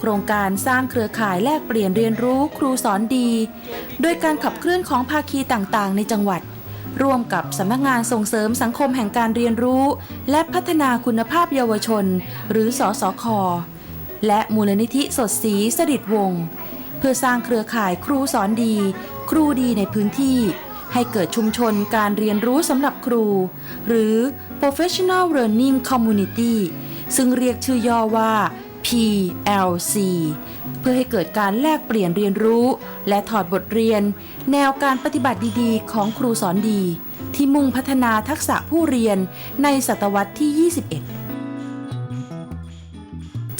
โครงการสร้างเครือข่ายแลกเปลี่ยนเรียนรู้ครูสอนดี โดยการขับเคลื่อนของภาคีต่างๆ ในจังหวัด ร่วมกับสำนักงานส่งเสริมสังคมแห่งการเรียนรู้ และพัฒนาคุณภาพเยาวชน หรือสสคและมูลนิธิสดสีสดิตวงศ์เพื่อสร้างเครือข่ายครูสอนดี ครูดีในพื้นที่ ให้เกิดชุมชนการเรียนรู้สำหรับครู หรือ Professional Learning Community ซึ่งเรียกชื่อย่อว่า PLC เพื่อให้เกิดการแลกเปลี่ยนเรียนรู้ และถอดบทเรียน แนวการปฏิบัติดีๆ ของครูสอนดี ที่มุ่งพัฒนาทักษะผู้เรียนในศตวรรษที่ 21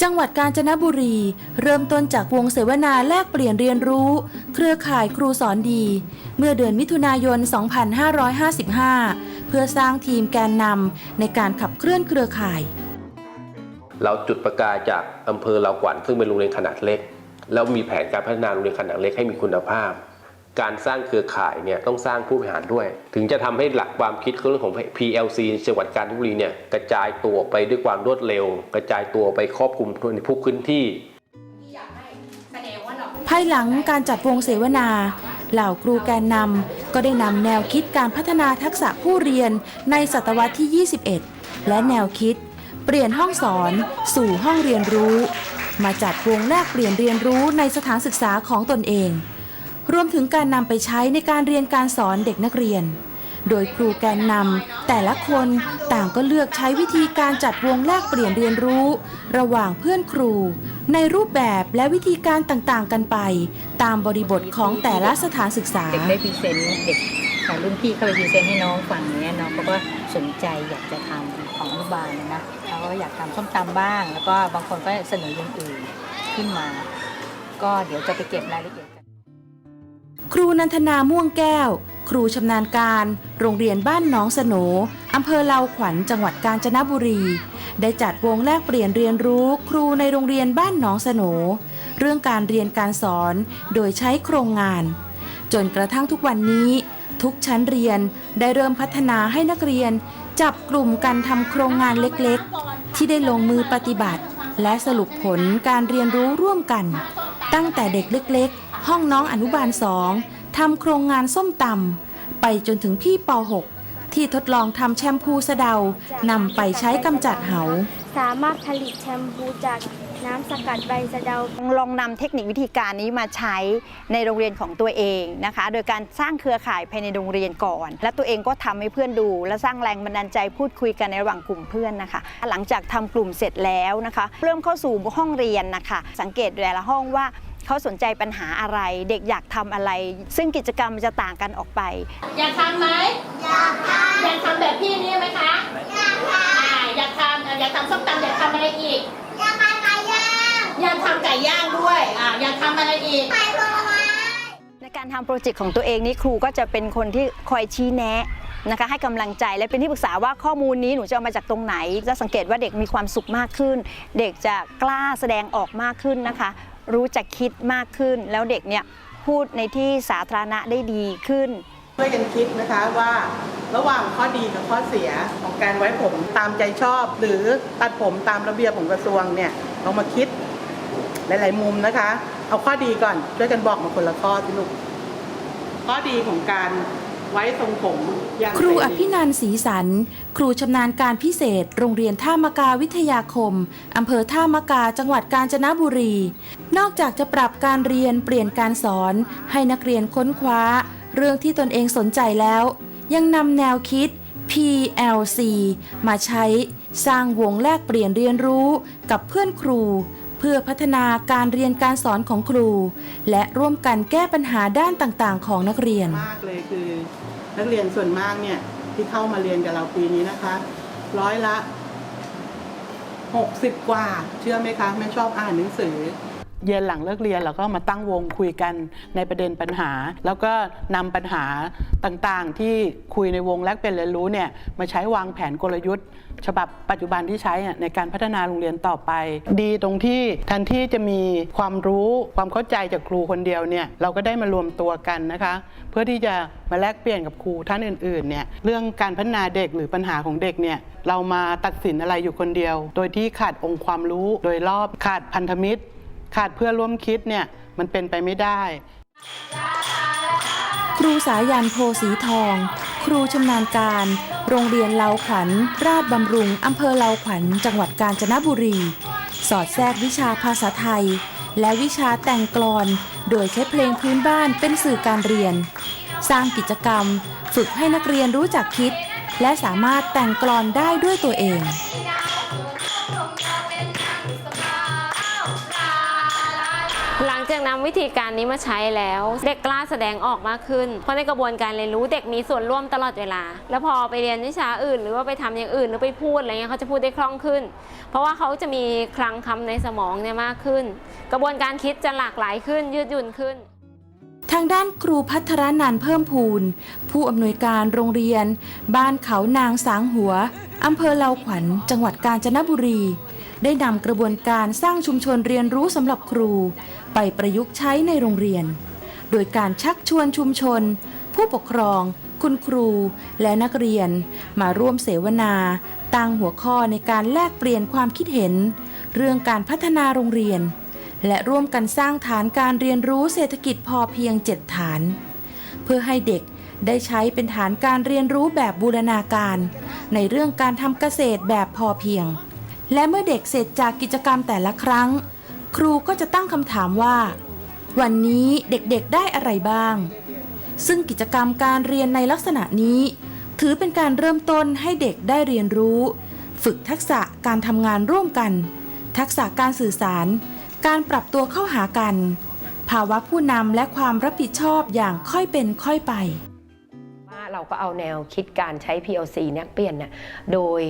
จังหวัดกาญจนบุรี เริ่มต้นจากวงเสวนาแลกเปลี่ยนเรียนรู้ เครือข่ายครูสอนดี เมื่อเดือนมิถุนายน 2555 เพื่อสร้างทีมแกนนำในการขับเคลื่อนเครือข่าย เราจุดประกายจากอำเภอเราขวัญซึ่งเป็นโรงเรียนขนาดเล็ก แล้วมีแผนการพัฒนาโรงเรียนขนาดเล็กให้มีคุณภาพ การสร้างเครือข่ายเนี่ยต้องสร้างผู้บริหารด้วย ถึงจะทำให้หลักความคิดเรื่องของ PLC จังหวัดกาญจนบุรีเนี่ยกระจายตัวไปด้วยความรวดเร็ว กระจายตัวไปครอบคลุมในทุกพื้นที่ภายหลังการจัดวงเสวนา เหล่าครูแกนนำก็ได้นำแนวคิดการพัฒนาทักษะผู้เรียนในศตวรรษที่ 21 และแนวคิด เปลี่ยนห้องสอนสู่ห้องเรียนรู้ มาจัดวงแลกเปลี่ยนเรียนรู้ในสถานศึกษาของตนเอง รวมถึงการนำไปใช้ในการเรียนการสอนเด็กนักเรียน โดยครูแกนนำแต่ละคนต่างก็เลือกใช้วิธีการจัดวงแลกเปลี่ยนเรียนรู้ ระหว่างเพื่อนครู ในรูปแบบและวิธีการต่างๆ กันไป ตามบริบทของแต่ละสถานศึกษา เด็กได้พรีเซนต์เด็กของรุ่นพี่เข้าไปพรีเซนต์ให้น้องฟังเนี้ยน้องเขาก็ สนใจอยากจะทำของอนุบาลนะนะเขาก็อยากทำส้มตำบ้าง แล้วก็บางคนก็เสนออย่างอื่นขึ้นมา ก็เดี๋ยวจะไปเก็บรายละเอียดกันครูนันทนาม่วงแก้ว ครูชำนาญการ โรงเรียนบ้านหนองสโหนอำเภอเลาขวัญจังหวัดกาญจนบุรี ได้จัดวงแลกเปลี่ยนเรียนรู้ ครูในโรงเรียนบ้านหนองสโหนเรื่องการเรียนการสอนโดยใช้โครงงาน จนกระทั่งทุกวันนี้ ทุกชั้นเรียนได้เริ่มพัฒนาให้นักเรียน จับกลุ่มกันทำโครงงานเล็กๆ ที่ได้ลงมือปฏิบัติ และสรุปผลการเรียนรู้ร่วมกัน ตั้งแต่เด็กเล็กๆ ห้องน้องอนุบาลสองทำโครงงานส้มตำไปจนถึงพี่ป .6 ที่ทดลองทำแชมพูสะเดานำไปใช้กำจัดเหา สามารถผลิตแชมพูจาก น้ำสกัดใบสะเดา ลองนำเทคนิควิธีการนี้มาใช้ในโรงเรียนของตัวเองนะคะ โดยการสร้างเครือข่ายภายในโรงเรียนก่อน และตัวเองก็ทำให้เพื่อนดู และสร้างแรงบันดาลใจพูดคุยกันในระหว่างกลุ่มเพื่อนนะคะ หลังจากทำกลุ่มเสร็จแล้วนะคะ เริ่มเข้าสู่ห้องเรียนนะคะ สังเกตแต่ละห้องว่าเขาสนใจปัญหาอะไร เด็กอยากทำอะไร ซึ่งกิจกรรมมันจะต่างกันออกไป อยากทำไหมอยากทำอยากทำแบบพี่นี่ไหมคะ อยากทำอยากทำอะอยากทำส้มตำอยากทำอะไรอีก อยากทำไก่ย่าง อยากทำไก่ย่างด้วยอ่าอยากทำอะไรอีกในการทำโปรเจกต์ของตัวเองนี่ครูก็จะเป็นคนที่คอยชี้แนะนะคะให้กำลังใจและเป็นที่ปรึกษาว่าข้อมูลนี้หนูจะเอามาจากตรงไหนจะสังเกตว่าเด็กมีความสุขมากขึ้น เด็กจะกล้าแสดงออกมากขึ้นนะคะ รู้จักคิดมากขึ้น แล้วเด็กเนี่ยพูดในที่สาธารณะได้ดีขึ้น ช่วยกันคิดนะคะว่าระหว่างข้อดีกับข้อเสียของการไว้ผมตามใจชอบ หรือตัดผมตามระเบียบของกระทรวงเนี่ยลองมาคิด หลาย ๆ มุมนะคะ เอาข้อดีก่อนช่วยกันบอกมาคนละข้อสิลูกข้อดีของการไว้ทรงผมอย่างครูอภินันท์ศรีสัน ครูชำนาญการพิเศษ โรงเรียนท่ามกาวิทยาคม อำเภอท่ามกาจังหวัดกาญจนบุรี นอกจากจะปรับการเรียนเปลี่ยนการสอน ให้นักเรียนค้นคว้า เรื่องที่ตนเองสนใจแล้ว ยังนำแนวคิด PLC มาใช้สร้างวงแลกเปลี่ยนเรียนรู้กับเพื่อนครู เพื่อพัฒนาการเรียนการสอนของครู และร่วมกันแก้ปัญหาด้านต่างๆ ของนักเรียน มากเลยคือ นักเรียนส่วนมากเนี่ยที่เข้ามาเรียนกับเราปีนี้นะคะ ร้อยละ 60 กว่า เชื่อไหมคะไม่ชอบอ่านหนังสือ เย็นหลังเลิกเรียนเราก็มาตั้งวงคุยกันในประเด็นปัญหา แล้วก็นำปัญหาต่างๆ ที่คุยในวงแลกเป็นเรียนรู้เนี่ยมาใช้วางแผนกลยุทธ์ ฉบับปัจจุบันที่ใช้ในการพัฒนาโรงเรียนต่อไป ดีตรงที่แทนที่จะมีความรู้ความเข้าใจจากครูคนเดียวเนี่ยเราก็ได้มารวมตัวกันนะคะ เพื่อที่จะมาแลกเปลี่ยนกับครูท่านอื่นๆเนี่ยเรื่องการพัฒนาเด็กหรือปัญหาของเด็กเนี่ยเรามาตัดสินอะไรอยู่คนเดียว โดยที่ขาดองค์ความรู้โดยรอบขาดพันธมิตร ขาดเพื่อนร่วมคิดเนี่ยมันเป็นไปไม่ได้ ครูสายันโพสีทอง ครูชำนาญการ โรงเรียนเลาขวัญ ราชบำรุงอำเภอเลาขวัญ จังหวัดกาญจนบุรี สอดแทรกวิชาภาษาไทย และวิชาแต่งกลอน โดยใช้เพลงพื้นบ้านเป็นสื่อการเรียน สร้างกิจกรรม ฝึกให้นักเรียนรู้จักคิด และสามารถแต่งกลอนได้ด้วยตัวเอง นำวิธีการนี้มาใช้แล้ว เด็กกล้าแสดงออกมากขึ้น เพราะในกระบวนการเรียนรู้เด็กมีส่วนร่วมตลอดเวลา แล้วพอไปเรียนวิชาอื่น หรือว่าไปทำอย่างอื่นหรือไปพูดอะไรเงี้ยเขาจะพูดได้คล่องขึ้น เพราะว่าเขาจะมีคลังคำในสมองเนี่ยมากขึ้น กระบวนการคิดจะหลากหลายขึ้น ยืดหยุ่นขึ้นทางด้านครูพัทรนันเพิ่มพูน ผู้อำนวยการโรงเรียน บ้านเขานางสางหัวอำเภอเลาขวัญ จังหวัดกาญจนบุรี ได้นำกระบวนการสร้างชุมชนเรียนรู้สำหรับครู ไปประยุกต์ใช้ในโรงเรียน โดยการชักชวนชุมชน ผู้ปกครอง คุณครู และนักเรียน มาร่วมเสวนาตั้งหัวข้อในการแลกเปลี่ยนความคิดเห็น เรื่องการพัฒนาโรงเรียน และร่วมกันสร้างฐานการเรียนรู้เศรษฐกิจพอเพียง 7 ฐาน เพื่อให้เด็กได้ใช้เป็นฐานการเรียนรู้แบบบูรณาการ ในเรื่องการทำเกษตรแบบพอเพียง และเมื่อเด็กเสร็จจากกิจกรรมแต่ละครั้ง ครูก็จะตั้งคำถามว่า วันนี้เด็กๆได้อะไรบ้าง ซึ่งกิจกรรมการเรียนในลักษณะนี้ ถือเป็นการเริ่มต้นให้เด็กได้เรียนรู้ ฝึกทักษะการทำงานร่วมกัน ทักษะการสื่อสาร การปรับตัวเข้าหากัน ภาวะผู้นำและความรับผิดชอบอย่างค่อยเป็นค่อยไป เราก็เอาแนวคิดการใช้ PLC เนี่ยเปลี่ยนเนี่ยโดย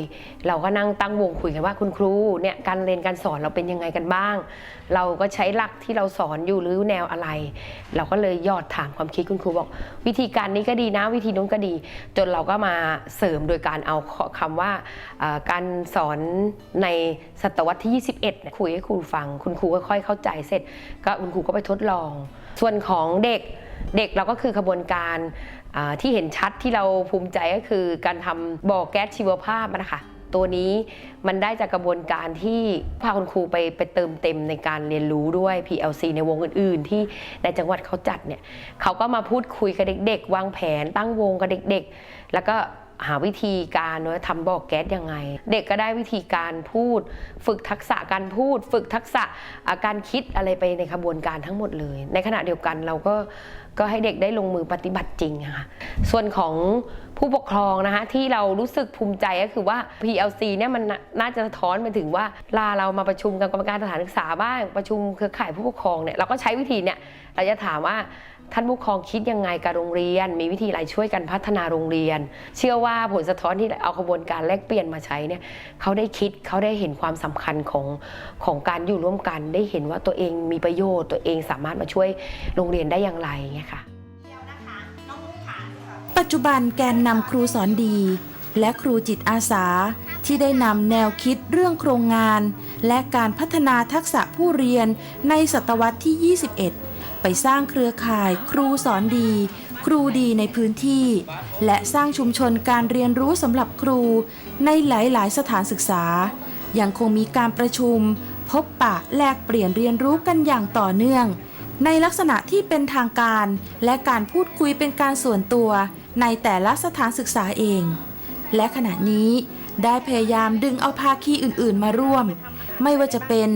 เราก็นั่งตั้งวงคุยกันว่าคุณครูเนี่ยการเรียนการสอนเราเป็นยังไงกันบ้าง เราก็ใช้หลักที่เราสอนอยู่หรือแนวอะไร เราก็เลยยอดถามความคิดคุณครูบอก วิธีการนี้ก็ดีนะวิธีนู้นก็ดี จนเราก็มาเสริมโดยการเอาคำว่าการสอนในศตวรรษที่ 21เนี่ยคุยให้ครูฟัง คุณครูก็ค่อยเข้าใจเสร็จ ก็คุณครูก็ไปทดลอง ส่วนของเด็ก เด็กเราก็คือขบวนการที่เห็นชัดที่เราภูมิใจก็คือการทำบ่อแก๊สชีวภาพนะคะตัวนี้มันได้จากกระบวนการที่พาคุณครูไปไปเติมเต็มในการเรียนรู้ด้วย PLC ในวงอื่น ๆ ที่ในจังหวัดเขาจัดเนี่ยเขาก็มาพูดคุยกับเด็ก ๆ วางแผนตั้งวงกับเด็ก ๆ แล้วก็ หาวิธีการว่าทำบอกแก๊สยังไง เด็กก็ได้วิธีการพูด ฝึกทักษะการพูด ฝึกทักษะาการคิดอะไรไปในขบวนการทั้งหมดเลย ในขณะเดียวกันเราก็ก็ให้เด็กได้ลงมือปฏิบัติจริงค่ะส่วนของ ผู้ปกครองนะคะที่เรารู้สึกภูมิใจก็คือว่า PLC เนี่ยมันน่าจะสะท้อนไปถึงว่าลาเรามาประชุมกับกรรมการสถานศึกษาบ้างประชุมเครือข่ายผู้ปกครองเนี่ยเราก็ใช้วิธีเนี่ยเราจะถามว่าท่านผู้ปกครองคิดยังไงกับโรงเรียน มีวิธีอะไรช่วยกันพัฒนาโรงเรียน เชื่อว่าผลสะท้อนที่เอากระบวนการแลกเปลี่ยนมาใช้เนี่ยเขาได้คิดเขาได้เห็นความสำคัญของของการอยู่ร่วมกัน ได้เห็นว่าตัวเองมีประโยชน์ ตัวเองสามารถมาช่วยโรงเรียนได้อย่างไรเงี้ยค่ะ ปัจจุบันแกนนำครูสอนดี และครูจิตอาสาที่ได้นำแนวคิดเรื่องโครงงาน และการพัฒนาทักษะผู้เรียนในศตวรรษที่ 21 ไปสร้างเครือข่ายครูสอนดี ครูดีในพื้นที่ และสร้างชุมชนการเรียนรู้สำหรับครูในหลาย ๆ สถานศึกษา ยังคงมีการประชุม พบปะแลกเปลี่ยนเรียนรู้กันอย่างต่อเนื่อง ในลักษณะที่เป็นทางการ และการพูดคุยเป็นการส่วนตัว ในแต่ละสถานศึกษาเอง และขณะนี้ได้พยายามดึงเอาภาคีอื่นๆ มาร่วม ไม่ว่าจะเป็น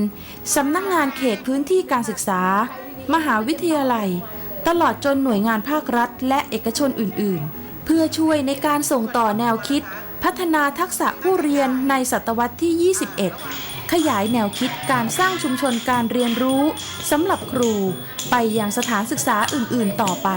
สำนักงานเขตพื้นที่การศึกษา มหาวิทยาลัย ตลอดจนหน่วยงานภาครัฐ และเอกชนอื่นๆ เพื่อช่วยในการส่งต่อแนวคิด พัฒนาทักษะผู้เรียนในศตวรรษที่ 21 ขยายแนวคิดการสร้างชุมชนการเรียนรู้สำหรับครู ไปยังสถานศึกษาอื่นๆ ต่อไป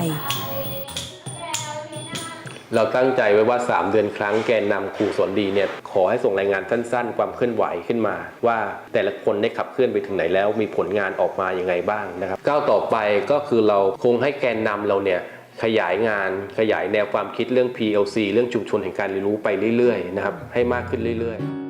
เราตั้งใจไว้ว่า 3 เดือนครั้งแกนนำครูสอนดีเนี่ยขอให้ส่งรายงานสั้น ๆ ความเคลื่อนไหวขึ้นมา ว่าแต่ละคนได้ขับเคลื่อนไปถึงไหนแล้วมีผลงานออกมาอย่างไงบ้างนะครับก้าวต่อไปก็คือเราคงให้แกนนำเราเนี่ยขยายงานขยายแนวความคิดเรื่อง PLC เรื่องชุมชนแห่งการเรียนรู้ไปเรื่อยๆนะครับให้มากขึ้นเรื่อย ๆ